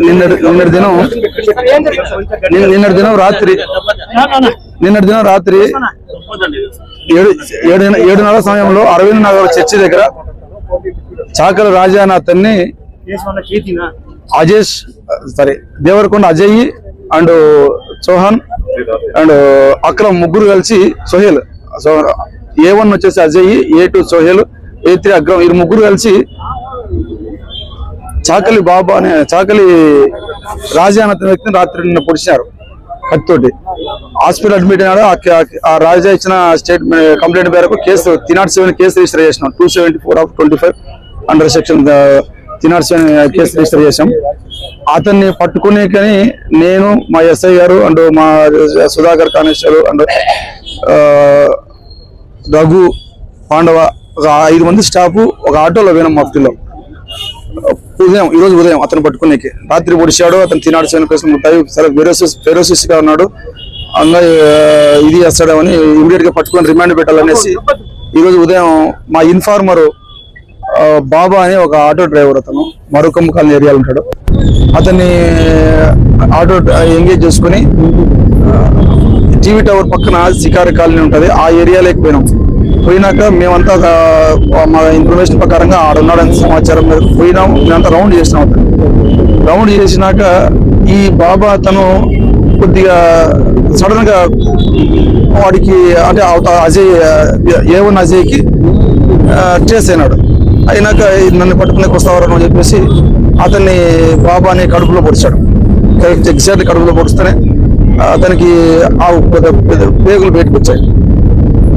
నిన్నటి నిన్నటి దినం నిన్న- నిన్నటి దినం రాత్రి నిన్నటి దినం రాత్రి ఏడు ఏడు ఏడున్నర సమయంలో అరవింద్ నగర్ చర్చి దగ్గర చాకల రాజా అతన్ని Ajesh sorry Devarakonda Ajay and Chauhan and Akram ముగ్గురు కలిసి సోహెల్ ఏ వన్ వచ్చేసి Ajay A two Sohail A three Akram ఈ ముగ్గురు కలిసి చాకలి బాబా అనే చాకలి రాజా అనే వ్యక్తిని రాత్రి నిన్న పొడిచారు కత్తితోటి. హాస్పిటల్ అడ్మిట్ అయినాడు. ఆ రాజా ఇచ్చిన స్టేట్ కంప్లైంట్ మేరకు case three not seven case register చేసినాం. Two seventy four of twenty five under section three not seven case register చేశాం. అతన్ని పట్టుకునే కానీ నేను మా ఎస్ఐ గారు అండ్ మా సుధాకర్ కానిస్టేబుల్ అండ్ రఘు పాండవ ఒక ఐదు మంది స్టాఫ్ ఒక ఆటోలో పోయినాం మఫ్టీలో ఉదయం ఈరోజు ఉదయం అతను పట్టుకునేకి. రాత్రి పొడిచాడు అతను తినాడు చేయని ప్రశ్న ఉంటాయి సరే ఫెరోసిస్ ఫెరోసిస్గా ఉన్నాడు. అందులో ఇది చేస్తాడని ఇమీడియట్గా పట్టుకొని రిమాండ్ పెట్టాలనేసి ఈరోజు ఉదయం మా ఇన్ఫార్మర్ బాబా అని ఒక ఆటో డ్రైవర్ అతను. మరొకమ్మ కాలనీ ఏరియాలో ఉంటాడు. అతన్ని ఆటో ఎంగేజ్ చేసుకుని టీవీ టవర్ పక్కన శికారి కాలనీ ఉంటుంది. ఆ ఏరియాలోకి పోయినాం. పోయినాక మేమంతా మా ఇన్ఫర్మేషన్ ప్రకారంగా ఆడున్నాడని సమాచారం పోయినాం. మేమంతా రౌండ్ చేసినాం అతను రౌండ్ చేసినాక ఈ బాబా అతను కొద్దిగా సడన్గా వాడికి అంటే అవత- అజయ్ ఏ అజయ్కి ట్రేస్ అయినాడు అయినాక నన్ను పట్టుకునే వస్తావరని అని చెప్పేసి అతన్ని బాబాని కడుపులో పొడిచాడు. ఎగ్జాక్ట్ కడుపులో పొడిస్తేనే అతనికి ఆ పెద్ద- పెద్ద పేగులు బయటకు వచ్చాయి.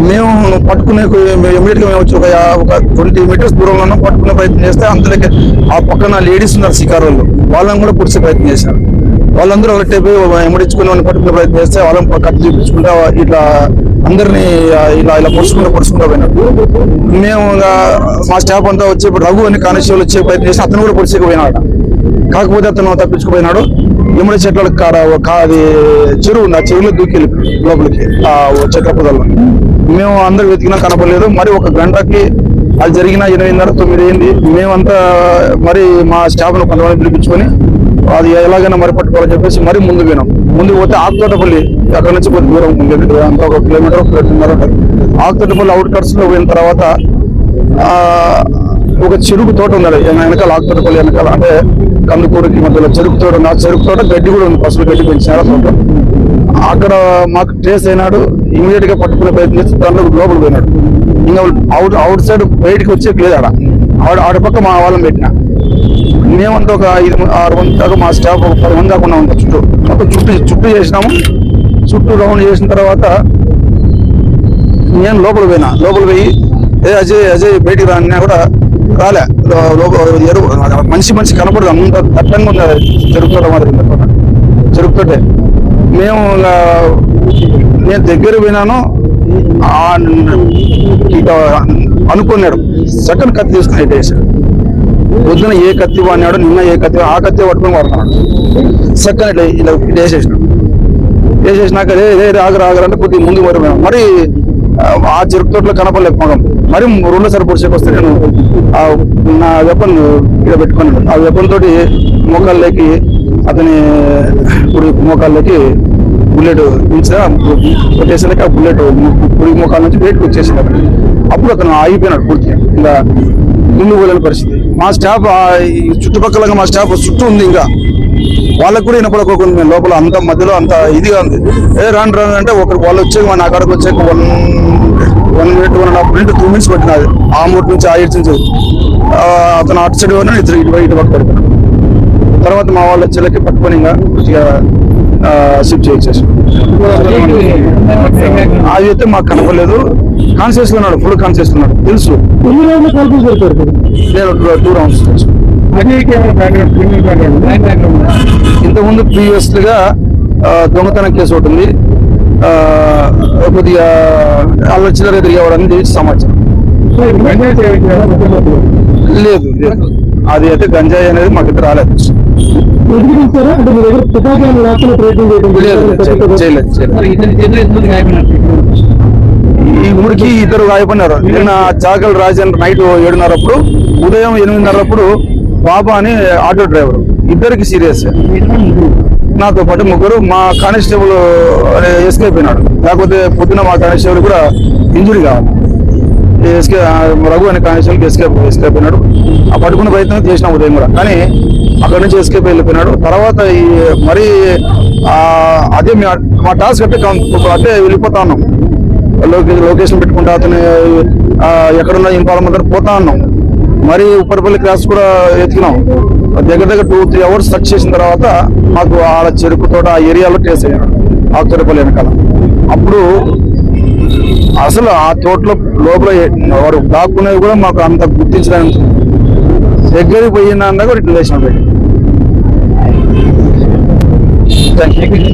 మేము పట్టుకునే ఇమీడియట్గా మేము వచ్చి ఒక ఒక ట్వంటీ మీటర్స్ దూరంలో ఉన్నాం. పట్టుకునే ప్రయత్నం చేస్తే అంతలోకి ఆ పక్కన లేడీస్ ఉన్నారు శికారులు వాళ్ళని కూడా పొడిచే ప్రయత్నం చేశారు. వాళ్ళందరూ ఒకటే పోయి ఎమ్మడించుకుని వాళ్ళని పట్టుకునే ప్రయత్నం చేస్తే వాళ్ళని కట్టు చూపించుకుంటా ఇట్లా అందరినీ ఇలా ఇలా పొడుచుకుంటూ పొడుచుకుంటూ పోయినారు మేము మా స్టాఫ్ అంతా వచ్చి రఘు అని కానిస్టేబుల్ వచ్చే ప్రయత్నం చేసి అతను కూడా పొడిచేకపోయినాడు కాకపోతే అతను తప్పించుకుపోయినాడు. ఎమ్మడి చెట్ల కాడ ఒక అది చెరువు ఉంది ఆ చెరువులో దూకి లోపలికి ఆ చెట్ల పొదల్లో. మేము అందరు వెతికినా కనపడలేదు. మరి ఒక గంటకి అది జరిగిన ఎనిమిదిన్నర తొమ్మిది అయింది. మేమంతా మరి మా స్టాఫ్ను కొంతమంది పిలిపించుకొని అది ఎలాగైనా మరి పట్టుకోవాలని చెప్పేసి మరి ముందు పోయినాం. ముందుకు పోతే ఆకుతోటపల్లి అక్కడ నుంచి కొద్ది దూరం ఉంది అంతా ఒక కిలోమీటర్ కిలోమీటర్ ఉంటుంది. ఆకుతోటపల్లి అవుట్ కట్స్లో పోయిన తర్వాత ఒక చెరుకు తోట ఉన్నది వెనకాల ఆకుతోటపల్లి వెనకాల అంటే కందుకూరుకి మధ్యలో చెరుకు తోట ఉంది. ఆ చెరుకు తోట గడ్డి కూడా ఉంది. పసుపు గడ్డి పెంచారు తోట. అక్కడ మాకు ట్రేస్ అయినాడు. ఇమీడియట్గా పట్టుకునే ప్రయత్నం చేసి దాంట్లో లోపల పోయినాడు. ఇంకా అవుట్ అవుట్ సైడ్ బయటకు వచ్చే లేదు ఆడ. ఆడ ఆడ పక్క మా వాళ్ళని పెట్టిన. మేమంతా ఒక ఐదు ఆరు మంది దాకా మా స్టాఫ్ ఒక పది మంది దాకా ఉన్నాం. చుట్టూ. మొత్తం చుట్టూ చుట్టూ చేసినాము. చుట్టూ రౌండ్ చేసిన తర్వాత నేను లోపల పోయినా. లోపల పోయి ఏ అజయ్ అజయ్ బయటికి రా కూడా రాలే. లోపల ఎరువు మనిషి మనిషి కనపడదు అంత దట్టంగా ఉంది చెరుకుతోట మాదిరి చెరుకుతోటే. మేము నేను దగ్గర పోయినాను ఇక అనుకున్నాడు. సెకండ్ కత్తి తీసుకుని ఇటు వేసాడు. పొద్దున ఏ కత్తి వాడినాడు నిన్న ఏ కత్తి ఆ కత్తి పట్టుకుని వాడుతున్నాడు సెకండ్ ఇట్లా ఇలా వేసేసినాడు. వేసేసినాక అదే రే ఆగరు ఆగరు అంటే కొద్దిగా ముందు మరి మేము. మరి ఆ, చెరుకు తోటలో కనపడలేదు మగం మరి రెండోసారి పొడిచేకి వస్తే నేను ఆ నా వెపన్ ఇక్కడ పెట్టుకున్నాను. ఆ వెపన్ తోటి మోకాళ్ళకి అతని కుడి మోకాళ్ళకి బుల్లెట్ ఉంచా కొట్టేసాక ఆ బుల్లెట్ పురుగు మోకాళ్ళ నుంచి బయటకు వచ్చేసింది అక్కడ అప్పుడు అతను ఆగిపోయినాడు పూర్తిగా. ఇంకా ముందు పోలేని పరిస్థితి. మా స్టాఫ్ ఆ ఈ చుట్టుపక్కల మా స్టాఫ్ చుట్టూ ఉంది ఇంకా. వాళ్ళకు కూడా వినపడకోకుండా మేము లోపల అంత మధ్యలో అంత ఇదిగా ఉంది. ఏ రాను రాను అంటే ఒకరు వాళ్ళు వచ్చాక మా నా కాడకు వచ్చాక one one minute one and half minute two minutes పట్టినది ఆ మూడు నుంచి ఆ ఇటు నుంచి. అతను అటు సైడ్ పోయినా ఇటు ఇటు ఇటు పక్క పడుకున్నాడు తర్వాత మా వాళ్ళ చెల్లెకి పట్టుకొని ఇంకా కొద్దిగా షిఫ్ట్ చేసేసి అది అయితే మాకు కనపడలేదు. కాన్షియస్ ఉన్నాడు ఫుల్ కాన్షియస్ ఉన్నాడు. తెలుసు. నేను టూ రౌండ్స్ ఇంతకుముందు ప్రీవియస్గా దొంగతనం కేసు ఒకటి ఉంది. ఆ, కొద్దిగా అల్ల చిల్లర సమాచారం. లేదు లేదు. అది అయితే గంజాయి అనేది మాకు రాలేదు. దగ్గర చేయలేదు ఈ ఊరికి ఇద్దరు గాయపడినారు. నిన్న చాకల్ రాజేంద్ర నైట్ ఏడున్నరప్పుడు ఉదయం ఎనిమిదిన్నరప్పుడు బాబా అని ఆటో డ్రైవర్. ఇద్దరికి సీరియస్. నాతో పాటు ముగ్గురు మా కానిస్టేబుల్ ఎస్కే అయినాడు లేకపోతే పొద్దున మా కానిస్టేబుల్ కూడా ఇంజురీ కావాలి. ఎస్కే రఘు అనే కానిస్టేబుల్కి ఎస్కేప్ ఎస్కేప్ అయినాడు ఆ పట్టుకునే ప్రయత్నం చేసిన ఉదయం కూడా. కానీ అక్కడ నుంచి ఎస్కేప్ వెళ్ళిపోయినాడు. తర్వాత ఈ మరీ అదే మీ- మా టాస్క్ అంటే అంటే వెళ్ళిపోతా ఉన్నాం లొకేషన్ పెట్టుకుంటా అతను ఎక్కడున్నా ఇంపాలం అందరూ పోతా ఉన్నాం మరి ఉప్పరపల్లి క్రాస్ కూడా ఎతికినాం దగ్గర దగ్గర టూ త్రీ అవర్స్ సర్చ్ చేసిన తర్వాత మాకు ఆడ చెరుకు తోట ఆ ఏరియాలో ట్రేస్ అయ్యాడు ఆకుతరపల్లి వెనకాల. అప్పుడు అసలు ఆ తోటలో లోపల వాడు దాక్కునేది కూడా మాకు అంత గుర్తించడానికి దగ్గరికి పోయినా కూడా ఇట్లా లేచిన థ్యాంక్ యూ